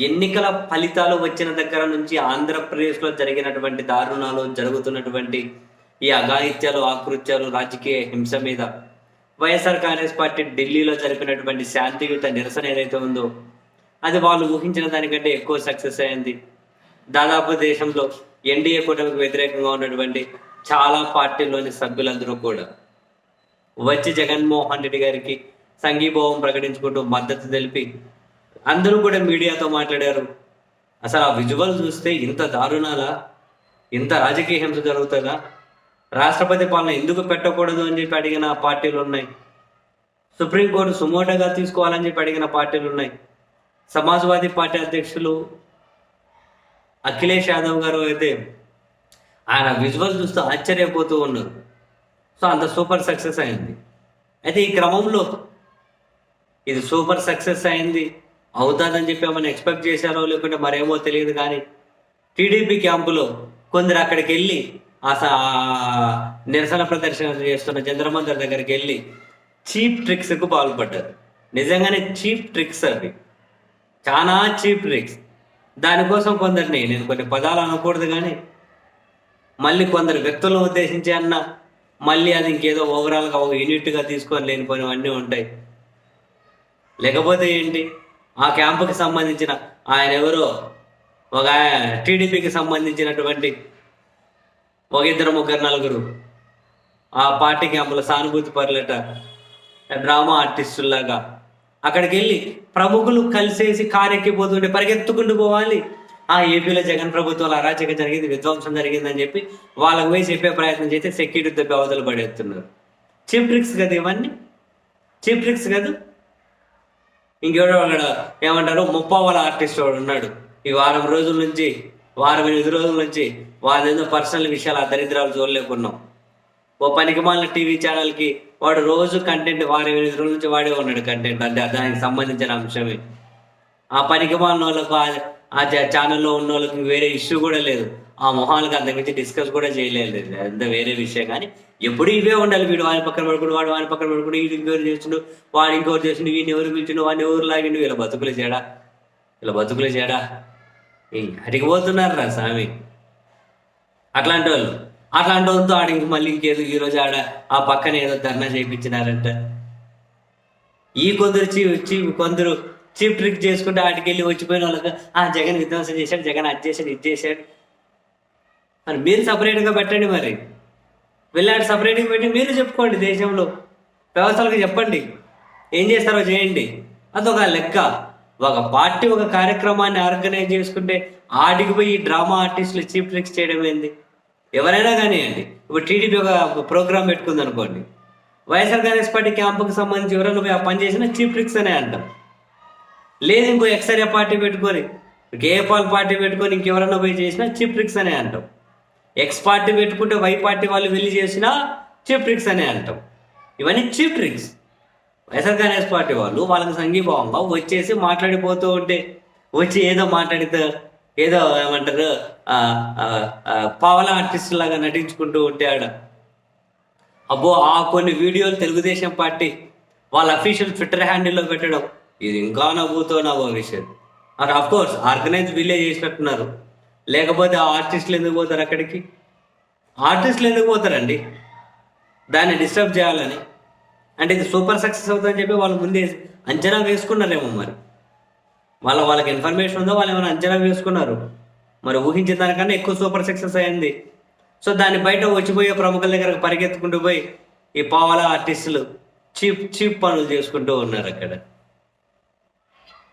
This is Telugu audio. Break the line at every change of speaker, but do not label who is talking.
ఎన్నికల ఫలితాలు వచ్చిన దగ్గర నుంచి ఆంధ్రప్రదేశ్లో జరిగినటువంటి దారుణాలు జరుగుతున్నటువంటి ఈ అఘాయిత్యాలు ఆకృత్యాలు రాజకీయ హింస మీద వైఎస్ఆర్ కాంగ్రెస్ పార్టీ ఢిల్లీలో జరిపినటువంటి శాంతియుత నిరసన ఏదైతే ఉందో అది వాళ్ళు ఊహించిన దానికంటే ఎక్కువ సక్సెస్ అయింది. దాదాపు దేశంలో ఎన్డీఏ కూటమికి వ్యతిరేకంగా ఉన్నటువంటి చాలా పార్టీల్లోని సభ్యులందరూ కూడా వచ్చి జగన్మోహన్ రెడ్డి గారికి సంఘీభావం ప్రకటించుకుంటూ మద్దతు తెలిపి అందరూ కూడా మీడియాతో మాట్లాడారు. అసలు ఆ విజువల్ చూస్తే ఇంత దారుణాలా? ఇంత రాజకీయ హింస జరుగుతుందా? రాష్ట్రపతి పాలన ఎందుకు పెట్టకూడదు అని చెప్పి అడిగిన పార్టీలు ఉన్నాయి. సుప్రీంకోర్టు సుమోటగా తీసుకోవాలని చెప్పి అడిగిన పార్టీలు ఉన్నాయి. సమాజ్వాదీ పార్టీ అధ్యక్షులు అఖిలేష్ యాదవ్ గారు అయితే ఆయన విజువల్ చూస్తూ ఆశ్చర్యపోతూ ఉన్నారు. సో అంత సూపర్ సక్సెస్ అయింది. అయితే ఈ క్రమంలో ఇది సూపర్ సక్సెస్ అయింది. అవుతుందని చెప్పి ఏమైనా ఎక్స్పెక్ట్ చేశారో లేకుంటే మరేమో తెలియదు కానీ టీడీపీ క్యాంపులో కొందరు అక్కడికి వెళ్ళి ఆ స- నిరసన ప్రదర్శన చేస్తున్న చంద్రమందర్ దగ్గరికి వెళ్ళి చీప్ ట్రిక్స్కు పాల్పడ్డారు. నిజంగానే చీప్ ట్రిక్స్ అవి. చాలా చీప్ ట్రిక్స్. దానికోసం కొందరిని నేను కొన్ని పదాలు అనకూడదు కానీ మళ్ళీ కొందరు వ్యక్తులను ఉద్దేశించి అన్న మళ్ళీ అది ఇంకేదో ఓవరాల్గా ఒక యూనిట్గా తీసుకొని లేనిపోయినవన్నీ ఉంటాయి. లేకపోతే ఏంటి? ఆ క్యాంపుకి సంబంధించిన ఆయన ఎవరో? ఒక టీడీపీకి సంబంధించినటువంటి ఒక ఇద్దరు ముగ్గురు నలుగురు. ఆ పార్టీ క్యాంపులో సానుభూతి పరులట డ్రామా ఆర్టిస్టుల్లాగా అక్కడికి వెళ్ళి ప్రముఖులు కలిసేసి కారెక్కిపోతుంటే పరిగెత్తుకుంటూ పోవాలి. ఆ ఏపీలో జగన్ ప్రభుత్వంలో అరాచకం జరిగింది విధ్వంసం జరిగిందని చెప్పి వాళ్ళకు పోయి చెప్పే ప్రయత్నం చేస్తే సెక్యూరిటీ దెబ్బ అవతలు పడేస్తున్నారు. చీప్ ట్రిక్స్ కదా ఇవన్నీ? చీప్ ట్రిక్స్ కదా? ఇంకెవడో అక్కడ ఏమంటారు? ముప్పావాల ఆర్టిస్ట్ వాడు ఉన్నాడు. ఈ వారం రోజుల నుంచి వారం ఎనిమిది రోజుల నుంచి వాళ్ళ ఏదో పర్సనల్ విషయాలు ఆ దరిద్రాలు చూడలేకున్నాం. ఓ పనికి మాలిన టీవీ ఛానల్కి వాడు రోజు కంటెంట్ వారం ఎనిమిది రోజుల నుంచి వాడే ఉన్నాడు కంటెంట్ అంటే దానికి సంబంధించిన అంశమే. ఆ పనికి మాలిన వాళ్ళకు ఆ- ఛానల్లో ఉన్న వాళ్ళకి వేరే ఇష్యూ కూడా లేదు. ఆ మొహాలకు అంతకుమించి డిస్కస్ కూడా చేయలేదు. అంత వేరే విషయం. కానీ ఎప్పుడు ఇవే ఉండాలి వీడు వాని పక్కన పడుకుడు వాడు వాని పక్కన పడుకుని వీడు ఇంకోరు చేస్తుండు వాడు ఇంకోరు చేస్తుండు వీడిని ఎవరు పిలిచిండు వాడిని ఎవరు లాగిండు వీళ్ళ బతుకులు చేయడా వీళ్ళ బతుకులు చేయడా అడిగి పోతున్నారు రా స్వామి. అట్లాంటి వాళ్ళు. అట్లాంటి వాళ్ళతో ఆడ ఇంక మళ్ళీ ఇంకేదో ఈరోజు ఆడ ఆ పక్కన ఏదో ధర్నా చేయించినారంట. ఈ కొందరు వచ్చి చీ కొందరు చీప్ ట్రిక్ చేసుకుంటే ఆటికి వెళ్ళి వచ్చిపోయిన వాళ్ళకి ఆ జగన్ విధ్వంసం చేశాడు జగన్ అది చేశాడు ఇది చేశాడు మరి మీరు సపరేట్గా పెట్టండి మరి. వెళ్ళాడు సపరేట్గా పెట్టి మీరు చెప్పుకోండి దేశంలో. వ్యవస్థలకు చెప్పండి. ఏం చేస్తారో చేయండి. అదొక లెక్క. ఒక పార్టీ ఒక కార్యక్రమాన్ని ఆర్గనైజ్ చేసుకుంటే ఆడికి పోయి డ్రామా ఆర్టిస్టులు చీప్ ట్రిక్స్ చేయడం ఏంది? ఎవరైనా కానివ్వండి. ఇప్పుడు టీడీపీ ఒక ప్రోగ్రామ్ పెట్టుకుంది అనుకోండి వైఎస్ఆర్ కాంగ్రెస్ పార్టీ క్యాంపుకి సంబంధించి ఎవరైనా పోయి ఆ పని చేసినా చీప్ ట్రిక్స్ అనే అంటాం. లేదు ఇంకో ఎక్సరియా పార్టీ పెట్టుకొని కేపాల్ పార్టీ పెట్టుకొని ఇంకెవరైనా పోయి చేసినా చీప్ ట్రిక్స్ అనే అంటాం. ఎక్స్ పార్టీ పెట్టుకుంటే వై పార్టీ వాళ్ళు వెళ్ళి చేసిన చీప్ ట్రిక్స్ అనే అంటాం. ఇవన్నీ cheap tricks YSR Congress party వాళ్ళు వాళ్ళకి సంఘీభావంగా వచ్చేసి మాట్లాడిపోతూ ఉంటే వచ్చి ఏదో మాట్లాడితే ఏదో ఏమంటారు ఆ, పావలా ఆర్టిస్ట్ లాగా నటించుకుంటూ ఉంటే ఆడ అబ్బో ఆ కొన్ని వీడియోలు తెలుగుదేశం పార్టీ వాళ్ళ అఫీషియల్ ట్విట్టర్ హ్యాండిల్లో పెట్టడం ఇది ఇంకా నవ్వుతో నవ్వు విషయం. అది అఫ్ కోర్స్ ఆర్గనైజ్ వీళ్ళే చేసినట్టున్నారు. లేకపోతే ఆ ఆర్టిస్టులు ఎందుకు పోతారు అక్కడికి? ఆర్టిస్టులు ఎందుకు పోతారండి? దాన్ని డిస్టర్బ్ చేయాలని. అంటే ఇది సూపర్ సక్సెస్ అవుతుందని చెప్పి వాళ్ళు ముందే అంచనా వేసుకున్నారేమో మరి. వాళ్ళ వాళ్ళకి ఇన్ఫర్మేషన్ ఉందో వాళ్ళు ఏమైనా అంచనా వేసుకున్నారు? మరి ఊహించిన దానికన్నా ఎక్కువ సూపర్ సక్సెస్ అయింది. సో దాని బయట వచ్చిపోయే ప్రముఖుల దగ్గరకు పరిగెత్తుకుంటూ పోయి ఈ పావలా ఆర్టిస్టులు చీప్ చీప్ పనులు చేసుకుంటూ ఉన్నారు అక్కడ.